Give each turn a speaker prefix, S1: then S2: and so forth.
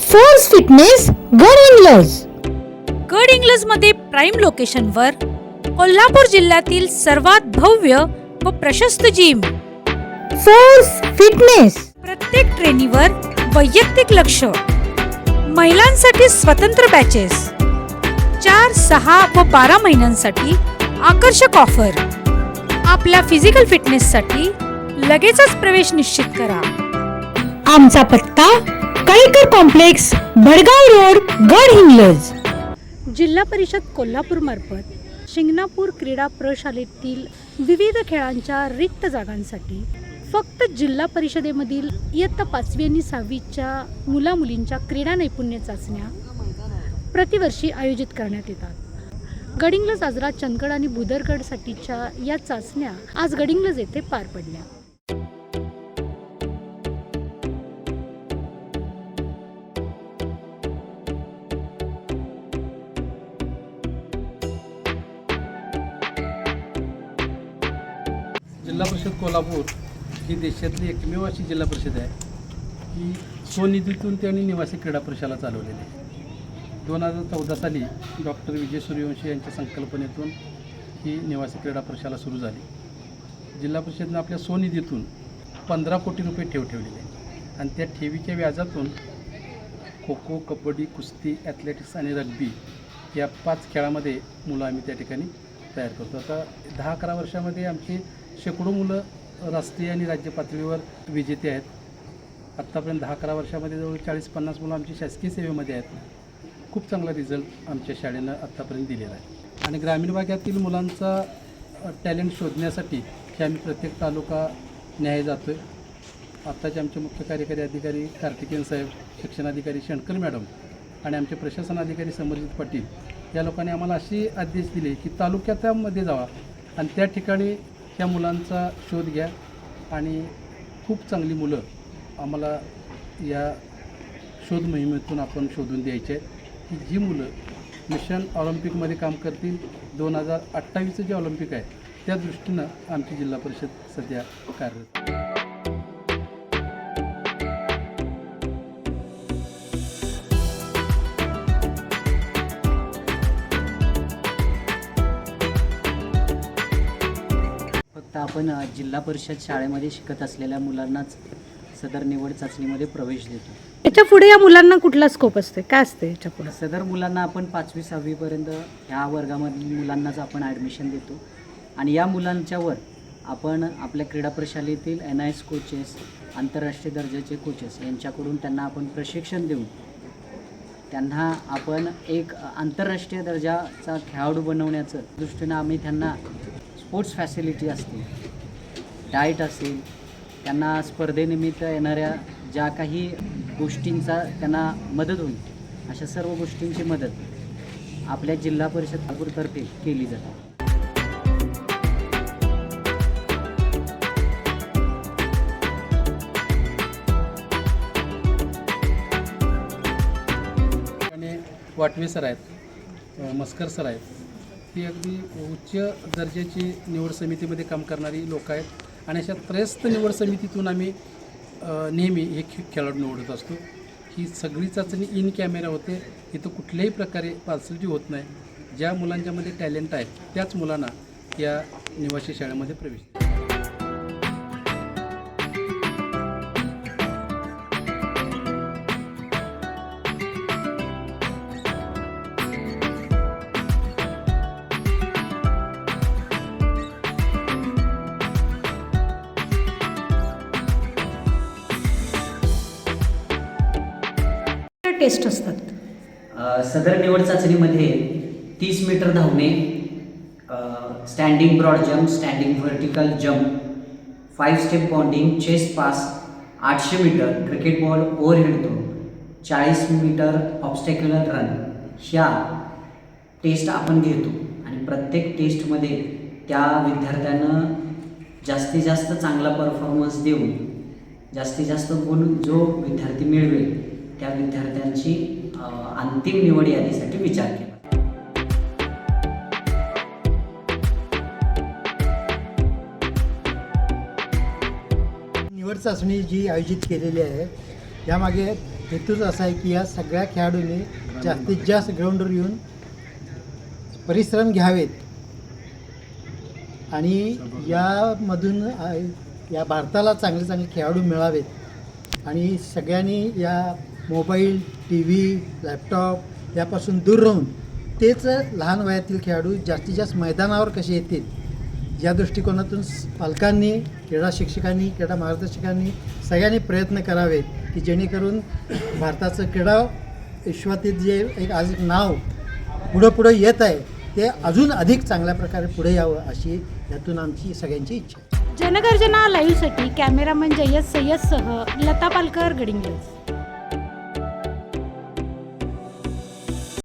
S1: Force fitness गड इंग्लज
S2: गड इंग्लजमध्ये prime लोकेशनवर कोल्हापूर जिल्ह्यातील सर्वात भव्य व प्रशस्त जिम
S1: फोर्स फिटनेस
S2: प्रत्येक ट्रेनीवर वैयक्तिक लक्ष. महिलांसाठी स्वतंत्र बॅचेस चार सहा व बारा महिन्यांसाठी आकर्षक ऑफर आपल्या फिजिकल फिटनेससाठी लगेचच प्रवेश निश्चित करा.
S1: आमचा पत्ता कळेकर कॉम्प्लेक्स भडगाव रोड गड हिंगलज.
S2: जिल्हा परिषद कोल्हापूरमार्फत शिंगणापूर क्रीडा प्रशालेतील विविध खेळांच्या रिक्त जागांसाठी फक्त जिल्हा परिषदेमधील इयत्ता पाचवी आणि सहावीच्या मुलामुलींच्या क्रीडा नैपुण्य चाचण्या प्रतिवर्षी आयोजित करण्यात येतात. गडिंग्लज आजरा चंदगड आणि भुदरगडसाठीच्या या चाचण्या आज गडिंग्लज येथे पार पडल्या.
S3: जिल्हा परिषद कोल्हापूर ही देशातली एकमेव अशी जिल्हा परिषद आहे. की स्वनिधीतून त्यांनी निवासी क्रीडा परिषदेला चालवलेली आहे. दोन हजार चौदा साली डॉक्टर विजय सूर्यवंशी यांच्या संकल्पनेतून ही निवासी क्रीडा परिषदेला सुरू झाली. जिल्हा परिषदेनं आपल्या स्वनिधीतून पंधरा कोटी रुपये ठेव ठेवलेले आहे आणि त्या ठेवीच्या व्याजातून खो खो कबड्डी कुस्ती ॲथलेटिक्स आणि रग्बी या पाच खेळामध्ये मुलं आम्ही त्या ठिकाणी तयार करतो. आता दहा अकरा वर्षामध्ये आमची शेकडो मुलं राष्ट्रीय आणि राज्य पातळीवर विजेते आहेत. आत्तापर्यंत दहा अकरा वर्षामध्ये जवळ चाळीस पन्नास मुलं आमची शासकीय सेवेमध्ये आहेत. खूप चांगला रिझल्ट आमच्या शाळेनं आत्तापर्यंत दिलेला आहे. आणि ग्रामीण भागातील मुलांचा टॅलेंट शोधण्यासाठी हे आम्ही प्रत्येक तालुका न्याय जातो आहे आत्ताचे आमचे मुख्य कार्यकारी अधिकारी कार्तिकेन साहेब शिक्षणाधिकारी शणकर मॅडम आणि आमचे प्रशासन अधिकारी समरजित पाटील या लोकांनी आम्हाला अशी आदेश दिले की तालुक्यामध्ये जावा आणि त्या ठिकाणी ह्या मुलांचा शोध घ्या आणि खूप चांगली मुलं आम्हाला या शोध मोहिमेतून आपण शोधून द्यायचे. की जी मुलं मिशन ऑलिम्पिकमध्ये काम करतील दोन हजार अठ्ठावीसचं जे ऑलिम्पिक आहे त्या दृष्टीनं आमची जिल्हा परिषद सध्या कार्यरत
S4: आपण जिल्हा परिषद शाळेमध्ये शिकत असलेल्या मुलांनाच सदर निवड चाचणीमध्ये प्रवेश देतो.
S2: याच्यापुढे या मुलांना कुठला स्कोप असते? काय असते याच्यापुढे?
S4: सदर मुलांना आपण पाचवी सहावीपर्यंत ह्या वर्गामधील मुलांनाच आपण ॲडमिशन देतो. आणि या मुलांच्यावर आपण आपल्या क्रीडा प्रशालेतील एन आय एस कोचेस आंतरराष्ट्रीय दर्जाचे कोचेस यांच्याकडून त्यांना आपण प्रशिक्षण देऊन त्यांना आपण एक आंतरराष्ट्रीय दर्जाचा खेळाडू बनवण्याचं दृष्टीनं आम्ही त्यांना स्पोर्ट्स फॅसिलिटी असतील डाएट असेल त्यांना स्पर्धेनिमित्त येणाऱ्या ज्या काही गोष्टींचा त्यांना मदत होईल अशा सर्व गोष्टींची मदत आपल्या जिल्हा परिषद नागपूरतर्फे केली जाते.
S3: वाटवे सर आहेत मस्कर सर आहेत. ही अगदी उच्च दर्जाची निवड समितीमध्ये काम करणारी लोक आहेत. आणि अशा त्रयस्थ निवड समितीतून आम्ही नेहमी हे खे खेळाडू निवडत असतो. ही सगळी चाचणी इन कॅमेरा होते. इथं कुठल्याही प्रकारे पार्सलिटी होत नाही. ज्या मुलांच्यामध्ये टॅलेंट आहे त्याच मुलांना या निवासी शाळेमध्ये प्रवेश
S2: टेस्ट असतात.
S4: सदर निवड चाचणीमध्ये तीस मीटर धावणे standing broad jump standing vertical jump five step bounding chest pass आठशे metre cricket ball overhead throw चाळीस मीटर ऑब्स्टॅक्युलर रन ह्या टेस्ट आपण घेतो आणि प्रत्येक टेस्टमध्ये त्या विद्यार्थ्यानं जास्तीत जास्त चांगला परफॉर्मन्स देऊन जास्तीत जास्त गुण जो विद्यार्थी मिळवेल त्या विद्यार्थ्यांची अंतिम निवड यादीसाठी विचार केला.
S5: निवड चाचणी जी आयोजित केलेली आहे यामागे हेतूच असा आहे की या सगळ्या खेळाडूंनी जास्तीत जास्त ग्राउंडवर येऊन परिश्रम घ्यावेत. आणि यामधून या भारताला चांगले चांगले खेळाडू मिळावेत. आणि सगळ्यांनी या मोबाईल टी व्ही लॅपटॉप यापासून दूर राहून तेच लहान वयातील खेळाडू जास्तीत जास्त मैदानावर कसे येतील? या दृष्टिकोनातून पालकांनी क्रीडा शिक्षकांनी क्रीडा मार्गदर्शकांनी सगळ्यांनी प्रयत्न करावेत की जेणेकरून भारताचं क्रीडा विश्वातील जे एक आज नाव पुढं पुढं येत आहे ते अजून अधिक चांगल्या प्रकारे पुढे यावं अशी यातून आमची सगळ्यांची इच्छा आहे.
S2: जनगर्जना लाईव्हसाठी कॅमेरामन जय्यद सय्यदसह लता पालकर गडिंग्लज